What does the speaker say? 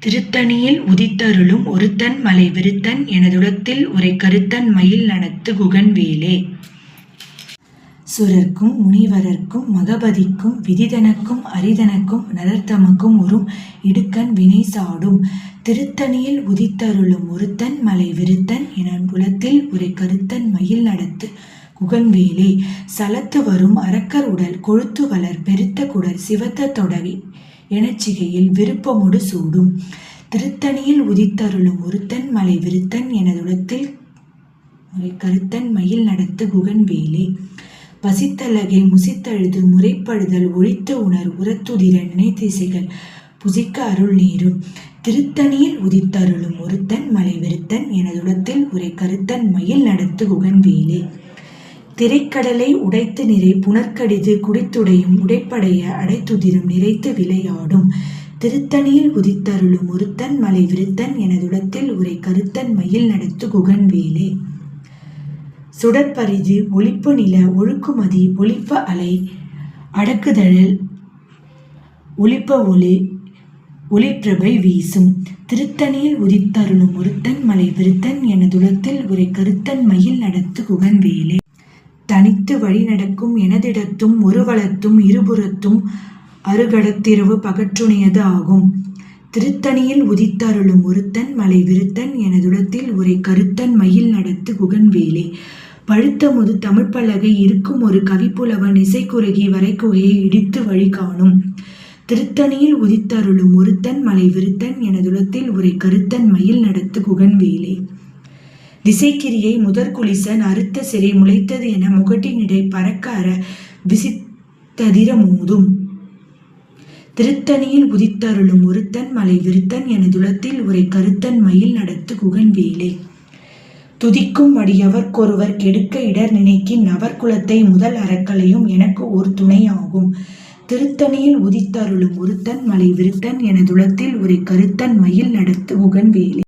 திருத்தணியில் உதித்தருளும் ஒருத்தன் மலை விருத்தன் எனதுடத்தில் உரை கருத்தன் மயில் நடத்து குகன்வேலே. சுரர்க்கும் முனிவரர்க்கும் மகபதிக்கும் விதிதனக்கும் அரிதனக்கும் நரர்த்தமக்கும் உறும் இடுக்கண் வினை சாடும். திருத்தணியில் உதித்தருளும் ஒருத்தன் மலை விருத்தன் எனதுளத்தில் உரை கருத்தன் மயில் நடத்து குகன்வேலே. சலத்து வரும் அரக்கர் உடல் கொழுத்து வளர் பெருத்த குடல் சிவத்த தொடவி எனச்சிகையில் விருப்பமொடு சூடும். திருத்தணியில் உதித்தருளும் ஒருத்தன் மலை விருத்தன் எனதுடத்தில் கருத்தன் மயில் நடத்து குகன் வேலே. பசித்தலகை முசித்தழுது முறைப்படுதல் ஒழித்து உணர் உரத்துதிர நினைத்திசைகள் புசிக்க அருள் நேரும். திருத்தணியில் உதித்தருளும் ஒருத்தன் மலை விருத்தன் எனதுடத்தில் உரை கருத்தன் மயில் நடத்து குகன் வேலே. திரைக்கடலை உடைத்து நிறை புனற்கடிது குடித்துடையும் உடைப்படைய அடைத்துதிரும் நிறைத்து விளையாடும். திருத்தணியில் உதித்தருளும் ஒருத்தன் மலை விருத்தன் எனதுடத்தில் உரை கருத்தன் மயில் நடத்து குகன்வேலே சுடற்பரிது ஒளிப்பு நில ஒழுக்குமதி ஒளிப்ப அலை அடக்குதழல் ஒளிப்ப ஒளி ஒளிப்பிரபை வீசும். திருத்தணியில் உதித்தருளும் ஒருத்தன் மலை விருத்தன் எனதுளத்தில் உரை கருத்தன் மயில் நடத்து குகன் வேலை. தனித்து வழி நடக்கும் எனதிடத்தும் ஒருவளத்தும் இருபுறத்தும் அருகடத்திரவு பகற்றுணையது ஆகும். திருத்தணியில் உதித்தருளும் ஒருத்தன் மலை விருத்தன் எனதுடத்தில் உரை கருத்தன் மயில் நடத்து குகன்வேலே. பழுத்த முது தமிழ்ப்பலகை இருக்கும் ஒரு கவிப்புலவன் இசைக்குறுகி வரைக்குகையை இடித்து வழி காணும். திருத்தணியில் உதித்தருளும் ஒருத்தன் மலை விருத்தன் எனதுளத்தில் உரை கருத்தன் மயில் நடத்து குகன்வேலே. திசைக்கிரியை முதற்குலிசன் அறுத்த சிறை முளைத்தது என முகட்டினிடை பறக்க அற திருத்தணியில் உதித்தருளும் ஒருத்தன் மலை விருத்தன் எனதுளத்தில் உரை கருத்தன் மயில் நடத்து குகன் வேலை. துதிக்கும் அடியவர்க்கொருவர் கெடுக்க இடர் நினைக்கின் நவர்குலத்தை முதல் அறக்கலையும் எனக்கு ஒரு துணையாகும் திருத்தணியில் உதித்தருளும் ஒருத்தன் மலை விருத்தன் எனதுளத்தில் உரை கருத்தன் மயில் நடத்து குகன்வேலே